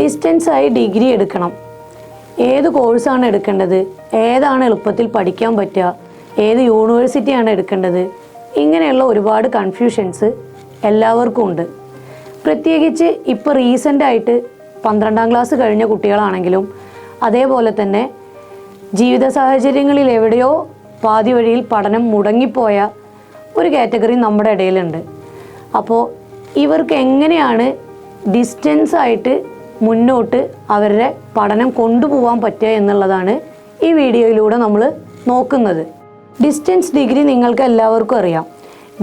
Distance ആയി degree എടുക്കണം. ഏത് കോഴ്സാണ് എടുക്കേണ്ടത്? ഏതാണ് എളുപ്പത്തിൽ പഠിക്കാൻ പറ്റുക? ഏത് യൂണിവേഴ്സിറ്റിയാണ് എടുക്കേണ്ടത്? ഇങ്ങനെയുള്ള ഒരുപാട് കൺഫ്യൂഷൻസ് എല്ലാവർക്കും ഉണ്ട്. പ്രത്യേകിച്ച് ഇപ്പോൾ റീസെന്റായിട്ട് പന്ത്രണ്ടാം ക്ലാസ് കഴിഞ്ഞ കുട്ടികളാണെങ്കിലും അതേപോലെ തന്നെ ജീവിത സാഹചര്യങ്ങളിൽ എവിടെയോ പാതി വഴിയിൽ പഠനം മുടങ്ങിപ്പോയ ഒരു കാറ്റഗറി നമ്മുടെ ഇടയിലുണ്ട്. അപ്പോൾ ഇവർക്ക് എങ്ങനെയാണ് ഡിസ്റ്റൻസ് ആയിട്ട് മുന്നോട്ട് അവരുടെ പഠനം കൊണ്ടുപോകാൻ പറ്റുക എന്നുള്ളതാണ് ഈ വീഡിയോയിലൂടെ നമ്മൾ നോക്കുന്നത്. ഡിസ്റ്റൻസ് ഡിഗ്രി നിങ്ങൾക്ക് എല്ലാവർക്കും അറിയാം.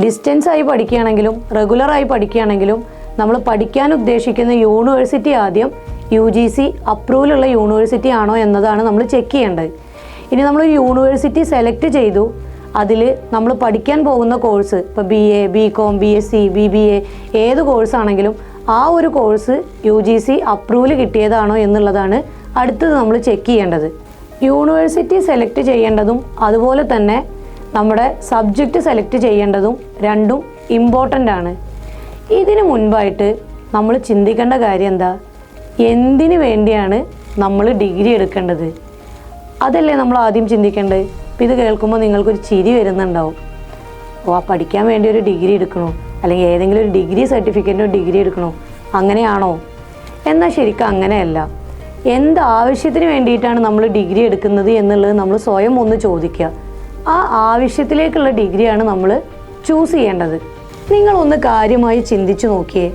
ഡിസ്റ്റൻസ് ആയി പഠിക്കുകയാണെങ്കിലും റെഗുലറായി പഠിക്കുകയാണെങ്കിലും നമ്മൾ പഠിക്കാൻ ഉദ്ദേശിക്കുന്ന യൂണിവേഴ്സിറ്റി ആദ്യം യു ജി സി അപ്രൂവലുള്ള യൂണിവേഴ്സിറ്റി ആണോ എന്നതാണ് നമ്മൾ ചെക്ക് ചെയ്യേണ്ടത്. ഇനി നമ്മൾ യൂണിവേഴ്സിറ്റി സെലക്ട് ചെയ്തു. അതിൽ നമ്മൾ പഠിക്കാൻ പോകുന്ന കോഴ്സ് ഇപ്പോൾ B A B com B S C B B A ഏത് കോഴ്സാണെങ്കിലും ആ ഒരു course U G C approval കിട്ടിയതാണോ എന്നുള്ളതാണ് അടുത്തത് നമ്മൾ ചെക്ക് ചെയ്യേണ്ടത്. യൂണിവേഴ്സിറ്റി സെലക്ട് ചെയ്യേണ്ടതും അതുപോലെ തന്നെ നമ്മുടെ സബ്ജക്റ്റ് സെലക്ട് ചെയ്യേണ്ടതും രണ്ടും ഇമ്പോർട്ടന്റ് ആണ്. ഇതിന് മുൻപായിട്ട് നമ്മൾ ചിന്തിക്കേണ്ട കാര്യം എന്താ? എന്തിനു വേണ്ടിയാണ് നമ്മൾ ഡിഗ്രി എടുക്കേണ്ടത്? അതല്ലേ നമ്മൾ ആദ്യം ചിന്തിക്കേണ്ടത്? ഇത് കേൾക്കുമ്പോൾ നിങ്ങൾക്കൊരു ചിരി വരുന്നുണ്ടാവും. ഓ ആ പഠിക്കാൻ വേണ്ടി ഒരു ഡിഗ്രി എടുക്കണോ? അല്ലെങ്കിൽ ഏതെങ്കിലും ഒരു ഡിഗ്രി സർട്ടിഫിക്കറ്റിനോ ഡിഗ്രി എടുക്കണോ? അങ്ങനെയാണോ? എന്നാൽ ശരിക്കും അങ്ങനെയല്ല. എന്ത് ആവശ്യത്തിന് വേണ്ടിയിട്ടാണ് നമ്മൾ ഡിഗ്രി എടുക്കുന്നത് എന്നുള്ളത് നമ്മൾ സ്വയം ഒന്ന് ചോദിക്കുക. ആ ആവശ്യത്തിലേക്കുള്ള ഡിഗ്രിയാണ് നമ്മൾ ചൂസ് ചെയ്യേണ്ടത്. നിങ്ങളൊന്ന് കാര്യമായി ചിന്തിച്ചു നോക്കിയേ.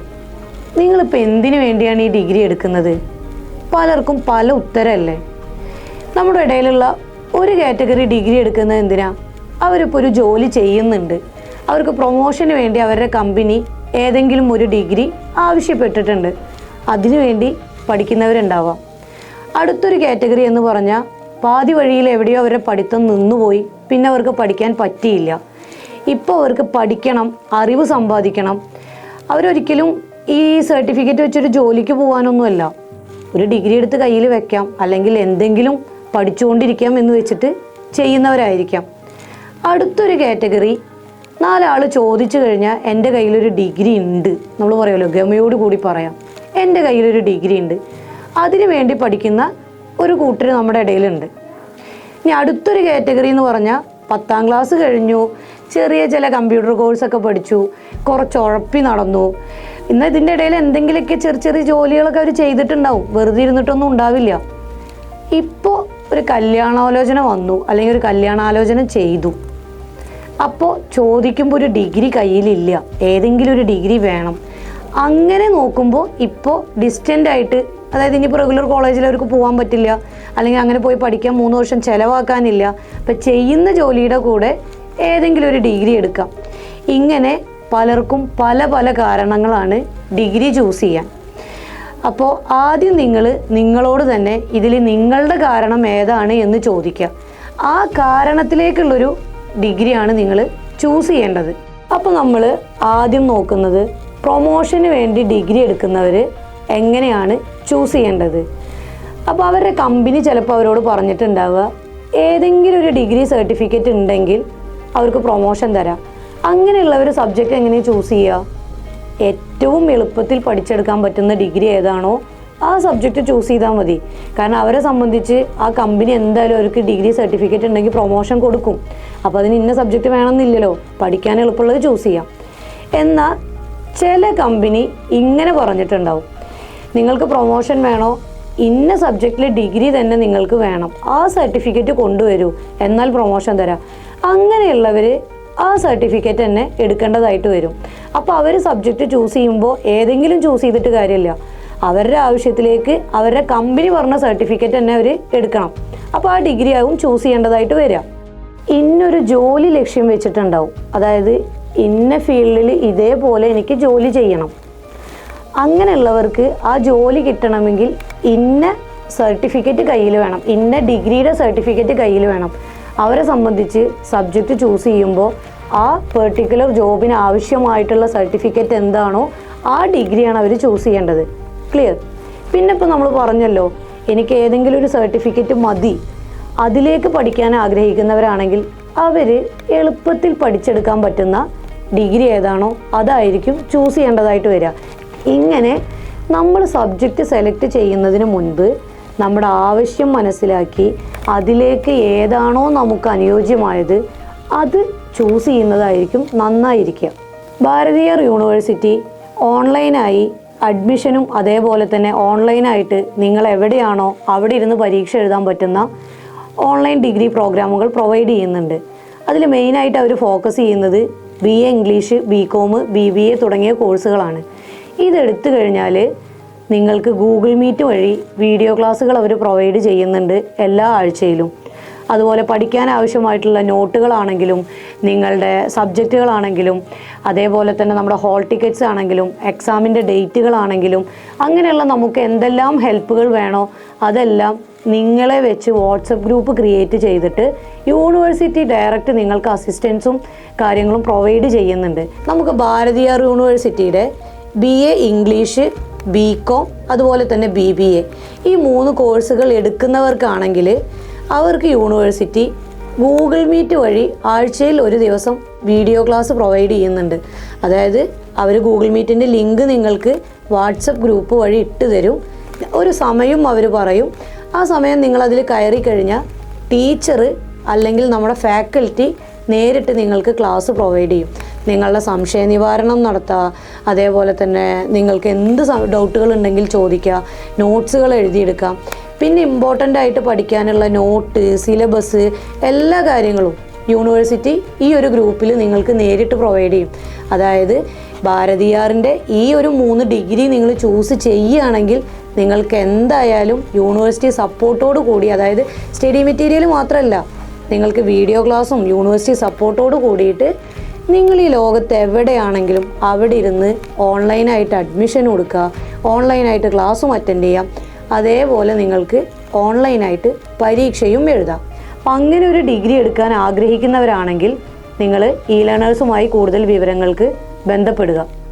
നിങ്ങളിപ്പോൾ എന്തിനു വേണ്ടിയാണ് ഈ ഡിഗ്രി എടുക്കുന്നത്? പലർക്കും പല ഉത്തരമല്ലേ? നമ്മുടെ ഇടയിലുള്ള ഒരു കാറ്റഗറി ഡിഗ്രി എടുക്കുന്നത് എന്തിനാ? അവരിപ്പോൾ ഒരു ജോലി ചെയ്യുന്നുണ്ട്. അവർക്ക് പ്രൊമോഷന് വേണ്ടി അവരുടെ കമ്പനി ഏതെങ്കിലും ഒരു ഡിഗ്രി ആവശ്യപ്പെട്ടിട്ടുണ്ട്. അതിനുവേണ്ടി പഠിക്കുന്നവരുണ്ടാവാം. അടുത്തൊരു കാറ്റഗറി എന്ന് പറഞ്ഞാൽ പാതി വഴിയിൽ എവിടെയോ അവരുടെ പഠിത്തം നിന്നുപോയി. പിന്നെ അവർക്ക് പഠിക്കാൻ പറ്റിയില്ല. ഇപ്പോൾ അവർക്ക് പഠിക്കണം അറിവ് സമ്പാദിക്കണം. അവരൊരിക്കലും ഈ സർട്ടിഫിക്കറ്റ് വെച്ചൊരു ജോലിക്ക് പോകാനൊന്നുമല്ല ഒരു ഡിഗ്രി എടുത്ത് കയ്യിൽ വെക്കാം അല്ലെങ്കിൽ എന്തെങ്കിലും പഠിച്ചുകൊണ്ടിരിക്കാം എന്ന് വെച്ചിട്ട് ചെയ്യുന്നവരായിരിക്കാം. അടുത്തൊരു കാറ്റഗറി നാലാൾ ചോദിച്ചു കഴിഞ്ഞാൽ എന്റെ കയ്യിലൊരു ഡിഗ്രി ഉണ്ട്. നമ്മൾ പറയുമല്ലോ ഗമയോട് കൂടി പറയാം. എന്റെ കയ്യിലൊരു ഡിഗ്രി ഉണ്ട്. അതിനു വേണ്ടി പഠിക്കുന്ന ഒരു കൂട്ടർ നമ്മുടെ ഇടയിലുണ്ട്. ഇനി അടുത്തൊരു കാറ്റഗറി എന്ന് പറഞ്ഞാൽ പത്താം ക്ലാസ് കഴിഞ്ഞു. ചെറിയ ചില കമ്പ്യൂട്ടർ കോഴ്സൊക്കെ പഠിച്ചു. കുറച്ച് ഉഴപ്പി നടന്നു. ഇന്ന് ഇതിന്റെ ഇടയിൽ എന്തെങ്കിലുമൊക്കെ ചെറിയ ചെറിയ ജോലികളൊക്കെ അവർ ചെയ്തിട്ടുണ്ടാവും. വെറുതെ ഇരുന്നിട്ടൊന്നും ഉണ്ടാവില്ല. ഇപ്പോൾ ഒരു കല്യാണാലോചന വന്നു. അല്ലെങ്കിൽ ഒരു കല്യാണാലോചന ചെയ്തു. അപ്പോൾ ചോദിക്കുമ്പോൾ ഒരു ഡിഗ്രി കയ്യിലില്ല. ഏതെങ്കിലും ഒരു ഡിഗ്രി വേണം. അങ്ങനെ നോക്കുമ്പോൾ ഇപ്പോൾ ഡിസ്റ്റന്റ് ആയിട്ട് അതായത് ഇനിയിപ്പോൾ റെഗുലർ കോളേജിൽ അവർക്ക് പോകാൻ പറ്റില്ല അല്ലെങ്കിൽ അങ്ങനെ പോയി പഠിക്കാൻ മൂന്ന് വർഷം ചിലവാക്കാനില്ല അപ്പം ചെയ്യുന്ന ജോലിയുടെ കൂടെ ഏതെങ്കിലും ഒരു ഡിഗ്രി എടുക്കാം. ഇങ്ങനെ പലർക്കും പല പല കാരണങ്ങളാണ് ഡിഗ്രി ചൂസ് ചെയ്യാൻ. അപ്പോൾ ആദ്യം നിങ്ങൾ നിങ്ങളോട് തന്നെ ഇതിൽ നിങ്ങളുടെ കാരണം ഏതാണ് എന്ന് ചോദിക്കുക. ആ കാരണത്തിലേക്കുള്ളൊരു ഡിഗ്രിയാണ് നിങ്ങൾ ചൂസ് ചെയ്യേണ്ടത്. അപ്പോൾ നമ്മൾ ആദ്യം നോക്കുന്നത് പ്രൊമോഷന് വേണ്ടി ഡിഗ്രി എടുക്കുന്നവർ എങ്ങനെയാണ് ചൂസ് ചെയ്യേണ്ടത്. അപ്പോൾ അവരുടെ കമ്പനി ചിലപ്പോൾ അവരോട് പറഞ്ഞിട്ടുണ്ടാവുക ഏതെങ്കിലും ഒരു ഡിഗ്രി സർട്ടിഫിക്കറ്റ് ഉണ്ടെങ്കിൽ അവർക്ക് പ്രൊമോഷൻ തരാം. അങ്ങനെയുള്ള ഒരു സബ്ജക്റ്റ് എങ്ങനെ ചൂസ് ചെയ്യുക? ഏറ്റവും എളുപ്പത്തിൽ പഠിച്ചെടുക്കാൻ പറ്റുന്ന ഡിഗ്രി ഏതാണോ ആ സബ്ജക്റ്റ് ചൂസ് ചെയ്താൽ മതി. കാരണം അവരെ സംബന്ധിച്ച് ആ കമ്പനി എന്തായാലും അവർക്ക് ഡിഗ്രി സർട്ടിഫിക്കറ്റ് ഉണ്ടെങ്കിൽ പ്രൊമോഷൻ കൊടുക്കും. അപ്പോൾ അതിന് ഇന്ന സബ്ജക്റ്റ് വേണമെന്നില്ലല്ലോ. പഠിക്കാൻ എളുപ്പമുള്ളത് ചൂസ് ചെയ്യാം. എന്നാൽ ചില കമ്പനി ഇങ്ങനെ പറഞ്ഞിട്ടുണ്ടാവും. നിങ്ങൾക്ക് പ്രൊമോഷൻ വേണോ? ഇന്ന സബ്ജക്റ്റിലെ ഡിഗ്രി തന്നെ നിങ്ങൾക്ക് വേണം. ആ സർട്ടിഫിക്കറ്റ് കൊണ്ടുവരൂ. എന്നാൽ പ്രൊമോഷൻ തരാം. അങ്ങനെയുള്ളവർ ആ സർട്ടിഫിക്കറ്റ് തന്നെ എടുക്കേണ്ടതായിട്ട് വരും. അപ്പോൾ അവർ സബ്ജക്റ്റ് ചൂസ് ചെയ്യുമ്പോൾ ഏതെങ്കിലും ചൂസ് ചെയ്തിട്ട് കാര്യമില്ല. അവരുടെ ആവശ്യത്തിലേക്ക് അവരുടെ കമ്പനി പറഞ്ഞ സർട്ടിഫിക്കറ്റ് തന്നെ അവർ എടുക്കണം. അപ്പോൾ ആ ഡിഗ്രി ആവും ചൂസ് ചെയ്യേണ്ടതായിട്ട് വരിക. ഇന്നൊരു ജോലി ലക്ഷ്യം വെച്ചിട്ടുണ്ടാവും. അതായത് ഇന്ന ഫീൽഡിൽ ഇതേപോലെ എനിക്ക് ജോലി ചെയ്യണം. അങ്ങനെയുള്ളവർക്ക് ആ ജോലി കിട്ടണമെങ്കിൽ ഇന്ന സർട്ടിഫിക്കറ്റ് കയ്യിൽ വേണം. ഇന്ന ഡിഗ്രിയുടെ സർട്ടിഫിക്കറ്റ് കയ്യിൽ വേണം. അവരെ സംബന്ധിച്ച് സബ്ജക്റ്റ് ചൂസ് ചെയ്യുമ്പോൾ ആ പെർട്ടിക്കുലർ ജോബിന് ആവശ്യമായിട്ടുള്ള സർട്ടിഫിക്കറ്റ് എന്താണോ ആ ഡിഗ്രിയാണ് അവർ ചൂസ് ചെയ്യേണ്ടത്. ക്ലിയർ പിന്നെ ഇപ്പോൾ നമ്മൾ പറഞ്ഞല്ലോ എനിക്ക് ഏതെങ്കിലും ഒരു സർട്ടിഫിക്കറ്റ് മതി. അതിലേക്ക് പഠിക്കാൻ ആഗ്രഹിക്കുന്നവരാണെങ്കിൽ അവർ എളുപ്പത്തിൽ പഠിച്ചെടുക്കാൻ പറ്റുന്ന ഡിഗ്രി ഏതാണോ അതായിരിക്കും ചൂസ് ചെയ്യേണ്ടതായിട്ട് വരിക. ഇങ്ങനെ നമ്മൾ സബ്ജക്റ്റ് സെലക്ട് ചെയ്യുന്നതിന് മുൻപ് നമ്മുടെ ആവശ്യം മനസ്സിലാക്കി അതിലേക്ക് ഏതാണോ നമുക്ക് അനുയോജ്യമായത് അത് ചൂസ് ചെയ്യുന്നതായിരിക്കും നന്നായിരിക്കുക. ഭാരതീയർ യൂണിവേഴ്സിറ്റി ഓൺലൈനായി അഡ്മിഷനും അതേപോലെ തന്നെ ഓൺലൈനായിട്ട് നിങ്ങൾ എവിടെയാണോ അവിടെ ഇരുന്ന് പരീക്ഷ എഴുതാൻ പറ്റുന്ന ഓൺലൈൻ ഡിഗ്രി പ്രോഗ്രാമുകൾ പ്രൊവൈഡ് ചെയ്യുന്നുണ്ട്. അതിൽ മെയിനായിട്ട് അവർ ഫോക്കസ് ചെയ്യുന്നത് B A English B com B B A തുടങ്ങിയ കോഴ്സുകളാണ്. ഇതെടുത്തു കഴിഞ്ഞാൽ നിങ്ങൾക്ക് ഗൂഗിൾ മീറ്റ് വഴി വീഡിയോ ക്ലാസ്സുകൾ അവർ പ്രൊവൈഡ് ചെയ്യുന്നുണ്ട് എല്ലാ ആഴ്ചയിലും. അതുപോലെ പഠിക്കാൻ ആവശ്യമായിട്ടുള്ള നോട്ടുകളാണെങ്കിലും നിങ്ങളുടെ സബ്ജക്റ്റുകളാണെങ്കിലും അതേപോലെ തന്നെ നമ്മുടെ ഹോൾ ടിക്കറ്റ്സ് ആണെങ്കിലും എക്സാമിന്റെ ഡേറ്റുകളാണെങ്കിലും അങ്ങനെയുള്ള നമുക്ക് എന്തെല്ലാം ഹെൽപ്പുകൾ വേണോ അതെല്ലാം നിങ്ങളെ വെച്ച് വാട്സപ്പ് ഗ്രൂപ്പ് ക്രിയേറ്റ് ചെയ്തിട്ട് യൂണിവേഴ്സിറ്റി ഡയറക്റ്റ് നിങ്ങൾക്ക് അസിസ്റ്റൻസും കാര്യങ്ങളും പ്രൊവൈഡ് ചെയ്യുന്നുണ്ട്. നമുക്ക് ഭാരതീയർ യൂണിവേഴ്സിറ്റിയുടെ B A English B com അതുപോലെ തന്നെ ബി ബി എ ഈ മൂന്ന് കോഴ്സുകൾ എടുക്കുന്നവർക്കാണെങ്കിൽ അവർക്ക് യൂണിവേഴ്സിറ്റി ഗൂഗിൾ മീറ്റ് വഴി ആഴ്ചയിൽ ഒരു ദിവസം വീഡിയോ ക്ലാസ് പ്രൊവൈഡ് ചെയ്യുന്നുണ്ട്. അതായത് അവർ ഗൂഗിൾ മീറ്റിന്റെ ലിങ്ക് നിങ്ങൾക്ക് വാട്സപ്പ് ഗ്രൂപ്പ് വഴി ഇട്ട് തരും. ഒരു സമയം അവർ പറയും. ആ സമയം നിങ്ങളതിൽ കയറി കഴിഞ്ഞാൽ ടീച്ചർ അല്ലെങ്കിൽ നമ്മുടെ ഫാക്കൽറ്റി നേരിട്ട് നിങ്ങൾക്ക് ക്ലാസ് പ്രൊവൈഡ് ചെയ്യും. നിങ്ങളുടെ സംശയ നിവാരണം നടത്തുക. അതേപോലെ തന്നെ നിങ്ങൾക്ക് എന്ത് ഡൗട്ടുകൾ ഉണ്ടെങ്കിൽ ചോദിക്കുക. നോട്ട്സുകൾ എഴുതിയെടുക്കാം പിന്നെ ഇമ്പോർട്ടന്റ് ആയിട്ട് പഠിക്കാനുള്ള നോട്ട് സിലബസ് എല്ലാ കാര്യങ്ങളും യൂണിവേഴ്സിറ്റി ഈ ഒരു ഗ്രൂപ്പിൽ നിങ്ങൾക്ക് നേരിട്ട് പ്രൊവൈഡ് ചെയ്യും. അതായത് ഭാരതിയാറിന്റെ ഈ ഒരു മൂന്ന് ഡിഗ്രി നിങ്ങൾ ചൂസ് ചെയ്യുകയാണെങ്കിൽ നിങ്ങൾക്ക് എന്തായാലും യൂണിവേഴ്സിറ്റി സപ്പോർട്ടോട് കൂടി അതായത് സ്റ്റഡി മെറ്റീരിയൽ മാത്രമല്ല നിങ്ങൾക്ക് വീഡിയോ ക്ലാസ്സും യൂണിവേഴ്സിറ്റി സപ്പോർട്ടോട് കൂടിയിട്ട് നിങ്ങൾ ഈ ലോകത്ത് എവിടെയാണെങ്കിലും അവിടെ ഇരുന്ന് ഓൺലൈനായിട്ട് അഡ്മിഷൻ കൊടുക്കുക ഓൺലൈനായിട്ട് ക്ലാസ്സും അറ്റൻഡ് ചെയ്യാം അതേപോലെ നിങ്ങൾക്ക് ഓൺലൈനായിട്ട് പരീക്ഷയും എഴുതാം. അപ്പം അങ്ങനെ ഒരു ഡിഗ്രി എടുക്കാൻ ആഗ്രഹിക്കുന്നവരാണെങ്കിൽ നിങ്ങൾ ഇ ലേണേഴ്സുമായി കൂടുതൽ വിവരങ്ങൾക്ക് ബന്ധപ്പെടുക.